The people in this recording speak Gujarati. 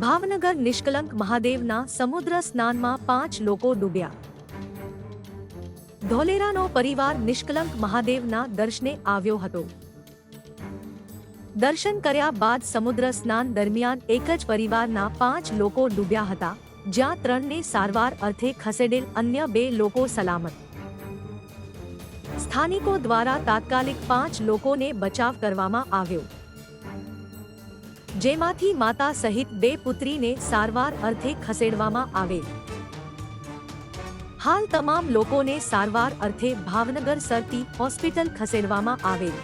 ભાવનગર નિષ્કલંક મહાદેવના સમુદ્ર સ્નાનમાં પાંચ લોકો ડૂબ્યા. ધોલેરાનો પરિવાર નિષ્કલંક મહાદેવના દર્શને આવ્યો હતો. દર્શન કર્યા બાદ સમુદ્ર સ્નાન દરમિયાન એક જ પરિવારના પાંચ લોકો ડૂબ્યા હતા, જ્યાં ત્રણને સારવાર અર્થે ખસેડેલ અન્ય બે લોકો સલામત. સ્થાનિકો દ્વારા તાત્કાલિક પાંચ લોકોને બચાવ કરવામાં આવ્યો. જેમાંથી માતા સહિત બે પુત્રીને સારવાર અર્થે ખસેડવામાં આવે. હાલ તમામ લોકોને સારવાર અર્થે ભાવનગર સરતી હોસ્પિટલ ખસેડવામાં આવેલ